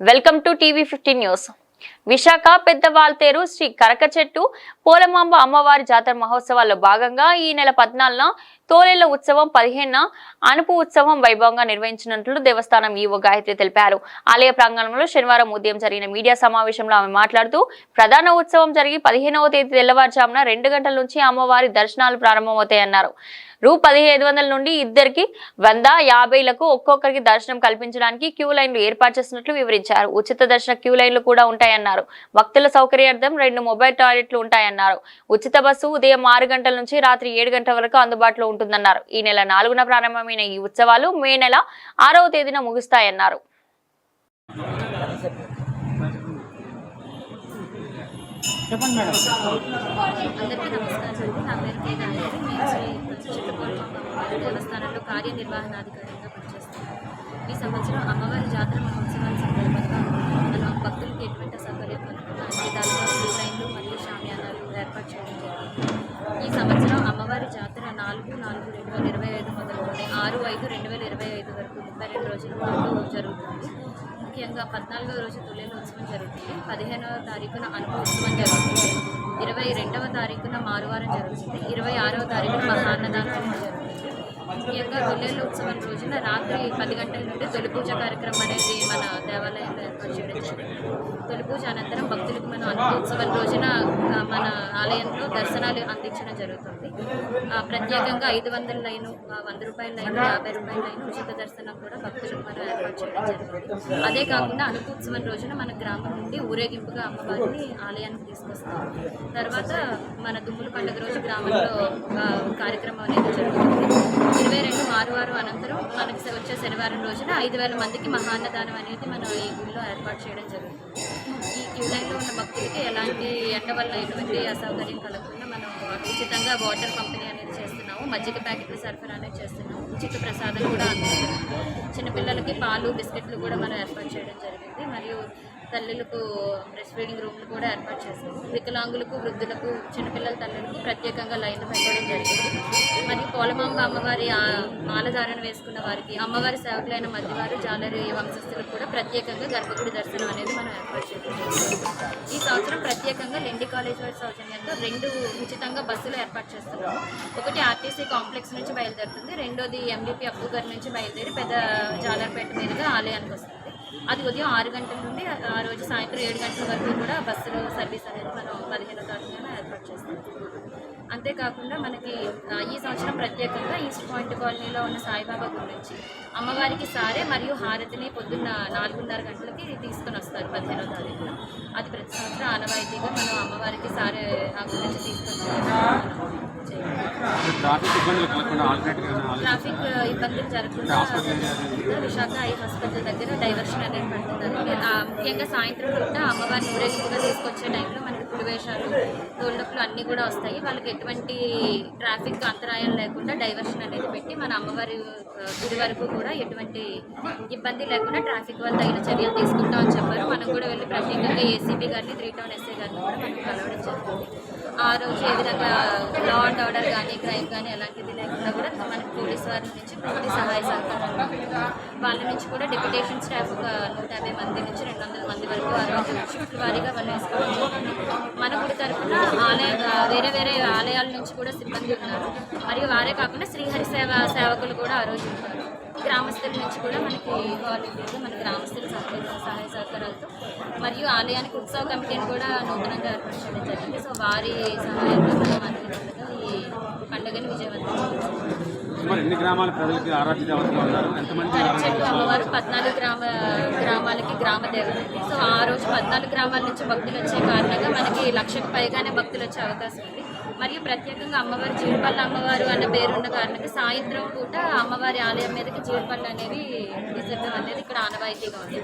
welcome to TV fifteen news Visakha పెద్దవాల్తేరు Shri కరకచెట్టు Polamamba అమ్మవారి జాతర మహోత్సవాల్లో భాగంగా ఈ నెల పద్నాలుగున తోలేళ్ళ ఉత్సవం పదిహేనున అనుపు ఉత్సవం వైభవంగా నిర్వహించినట్లు దేవస్థానం ఈవో గాయత్రి తెలిపారు. ఆలయ ప్రాంగణంలో శనివారం ఉదయం జరిగిన మీడియా సమావేశంలో ఆమె మాట్లాడుతూ ప్రధాన ఉత్సవం జరిగి పదిహేనవ తేదీ తెల్లవారుజామున రెండు గంటల నుంచి అమ్మవారి దర్శనాలు ప్రారంభమవుతాయన్నారు. రూ పదిహేను వందల నుండి ఇద్దరికి వంద యాభైలకు ఒక్కొక్కరికి దర్శనం కల్పించడానికి క్యూ లైన్లు ఏర్పాటు చేసినట్లు వివరించారు. ఉచిత దర్శన క్యూ లైన్లు కూడా ఉంటాయన్నారు. భక్తుల సౌకర్యార్థం రెండు మొబైల్ టాయిలెట్లు ఉంటాయన్నారు. ఉచిత బస్సు ఉదయం ఆరు గంటల నుంచి రాత్రి ఏడు గంటల వరకు అందుబాటులో ఉంటుందన్నారు. ఈ నెల నాలుగున ప్రారంభమైన ఈ ఉత్సవాలు మే నెల ఆరవ తేదీన ముగుస్తాయన్నారు. చెప్పండి మేడం. అందరికీ నమస్కారం అండి. నా పేరు కే గాయత్రి నేను శ్రీ అమ్మవారి దేవస్థానంలో కార్యనిర్వహణాధికారిగా పనిచేస్తున్నాను. ఈ సంవత్సరం అమ్మవారి జాతర మహోత్సవాల నాలుగు నాలుగు రెండు వేల ఇరవై ఐదు మొదలుకొని ఆరు ఐదు రెండు వేల ఇరవై ఐదు వరకు ముప్పై రెండు రోజుల పాటు జరుగుతుంది. ముఖ్యంగా పద్నాలుగో రోజు తులేల ఉత్సవం జరుగుతుంది. పదిహేనవ తారీఖున అనుభవ ఉత్సవం జరుగుతుంది. ఇరవై రెండవ తారీఖున మారువారం జరుగుతుంది. ఇరవై ఆరవ తారీఖున మహాన్నదానం జరుగుతుంది. ముఖ్యంగా తొలేళ్ళ ఉత్సవం రోజున రాత్రి పది గంటల నుండి తొలి పూజ కార్యక్రమం అనేది మన దేవాలయంలో ఏర్పాటు చేయడం జరిగింది తొలి పూజ అనంతరం భక్తులకు మన అనుభవ ఉత్సవం రోజున మన ఆలయంలో దర్శనాలు అందించడం జరుగుతుంది. ప్రత్యేకంగా ఐదు వందల లైను వంద రూపాయల లైను యాభై రూపాయల లైను ఉచిత దర్శనం కూడా భక్తులకు మనం ఏర్పాటు చేయడం జరుగుతుంది. అదే కాకుండా అనుకోత్సవం రోజున మన గ్రామం నుండి ఊరేగింపుగా అమ్మవారిని ఆలయానికి తీసుకొస్తాం తర్వాత మన దుమ్ముల పండుగ రోజు గ్రామంలో కార్యక్రమం అనేది జరుగుతుంది. ఇరవై రెండు ఆరువారం అనంతరం మనకి వచ్చే శనివారం రోజున ఐదు వేల మందికి మహాన్నదానం అనేది మనం ఈ గుడిలో ఏర్పాటు చేయడం జరుగుతుంది. క్యూ లైన్లో ఉన్న భక్తులకి ఎలాంటి ఎండ వల్ల ఎటువంటి అసౌకర్యం కలగకుండా మనం ఉచితంగా వాటర్ పంపిణీ అనేది మజ్జిగ ప్యాకెట్లు సరఫరా అనేది చేస్తున్నాం. ఉచిత ప్రసాదం కూడా చిన్నపిల్లలకి పాలు బిస్కెట్లు కూడా మనం ఏర్పాటు చేయడం జరిగింది. మరియు తల్లులకు బ్రెస్ట్ ఫీడింగ్ రూమ్లు కూడా ఏర్పాటు చేస్తాం వికలాంగులకు వృద్ధులకు చిన్నపిల్లల తల్లులకు ప్రత్యేకంగా లైన్లు పెట్టడం జరిగింది. మరియు పోలమాంబ అమ్మవారి ఆ మాలధారణ వేసుకున్న వారికి అమ్మవారి సేవకులైన మధ్యవారు జాలరి వంశస్థులకు కూడా ప్రత్యేకంగా గర్భగుడి దర్శనం అనేది మనం ఏర్పాటు చేయడం ఈ సంవత్సరం ప్రత్యేకంగా లెండి కాలేజ్ వారి సౌజన్యంతో రెండు ఉచితంగా బస్సులు ఏర్పాటు చేస్తున్నాము. ఒకటి ఆర్టీసీ కాంప్లెక్స్ నుంచి బయలుదేరుతుంది. రెండోది ఎంబీపీ అప్పుగర్ నుంచి బయలుదేరి పెద్ద జాలర్పేట మీదుగా ఆలయానికి వస్తుంది. అది ఉదయం ఆరు గంటల నుండి ఆ రోజు సాయంత్రం ఏడు గంటల వరకు కూడా బస్సులు సర్వీస్ అనేది మనం పదిహేను తారీఖున ఏర్పాటు చేస్తాం. అంతేకాకుండా మనకి ఈ సంవత్సరం ప్రత్యేకంగా ఈస్ట్ పాయింట్ కాలనీలో ఉన్న సాయిబాబా గుడి నుంచి అమ్మవారికి సారే మరియు హారతిని పొద్దున్న నాలుగున్నర గంటలకి తీసుకొని వస్తారు పదిహేనో తారీఖున. అది ప్రతి సంవత్సరం ఆనవాయితీగా మనం అమ్మవారికి సారే ఆ గుడి నుంచి తీసుకొని ట్రాఫిక్ ఇబ్బందులు జరగకుండా విశాఖ ఐ హాస్పిటల్ దగ్గర డైవర్షన్ అనేది పెడుతున్నారు. ముఖ్యంగా సాయంత్రం పూట అమ్మవారి ఊరేగింపుగా తీసుకొచ్చే టైంలో మనకి పులివేషాలు తోళ్ళప్పులు అన్నీ కూడా వస్తాయి. వాళ్ళకి ఎటువంటి ట్రాఫిక్ అంతరాయం లేకుండా డైవర్షన్ అనేది పెట్టి మన అమ్మవారి గుడి వరకు కూడా ఎటువంటి ఇబ్బంది లేకుండా ట్రాఫిక్ వల్ల తగిన చర్యలు తీసుకుంటామని చెప్పారు. మనం కూడా వెళ్ళి ప్రత్యేకంగా ఏసీబీ గారిని త్రీ టౌన్ ఎస్ఏ గారిని కూడా మనం కలవడం జరుగుతుంది ఆ రోజు ఏ విధంగా లా అండ్ ఆర్డర్ కానీ క్రైమ్ కానీ ఎలాంటిది లేకుండా కూడా మనకి పోలీస్ వారి నుంచి పూర్తి సహాయ సహకారాలు వాళ్ళ నుంచి కూడా డెప్యుటేషన్ స్టాఫ్ ఒక నూట యాభై మంది నుంచి రెండు వందల మంది వరకు రోజు షిఫ్ట్ వారీగా వాళ్ళు జరిగింది. మన గుడి తరఫున ఆలయ వేరే వేరే ఆలయాల నుంచి కూడా సిబ్బంది ఉన్నారు. మరియు వారే కాకుండా శ్రీహరి సేవ సేవకులు కూడా ఆ రోజు ఉన్నారు. గ్రామస్తుల నుంచి కూడా మనకి వాలంటీర్లు మన గ్రామస్తుల సహకార సహాయ సహకారాలతో. మరియు ఆలయానికి ఉత్సవ కమిటీని కూడా నూతనంగా ఏర్పాటు చేయడం జరిగింది. సో వారి సహాయంతో మనం అనుకున్నట్టుగా ఈ పండుగను విజయవంతం గ్రామాల ప్రజలకి ఆరాధ్య అమ్మవారు పద్నాలుగు గ్రామ గ్రామాలకి గ్రామ దేవత సో ఆ రోజు పద్నాలుగు గ్రామాల నుంచి భక్తులు వచ్చే కారణంగా మనకి లక్షకు పైగానే భక్తులు వచ్చే అవకాశం ఉంది. మరియు ప్రత్యేకంగా అమ్మవారి జీడిపల్లి అమ్మవారు అన్న పేరున్న కారణంగా సాయంత్రం పూట అమ్మవారి ఆలయం మీదకి జీడిపళ్ళు అనేవి విసర్జన అనేది ఇక్కడ ఆనవాయితీగా ఉంది.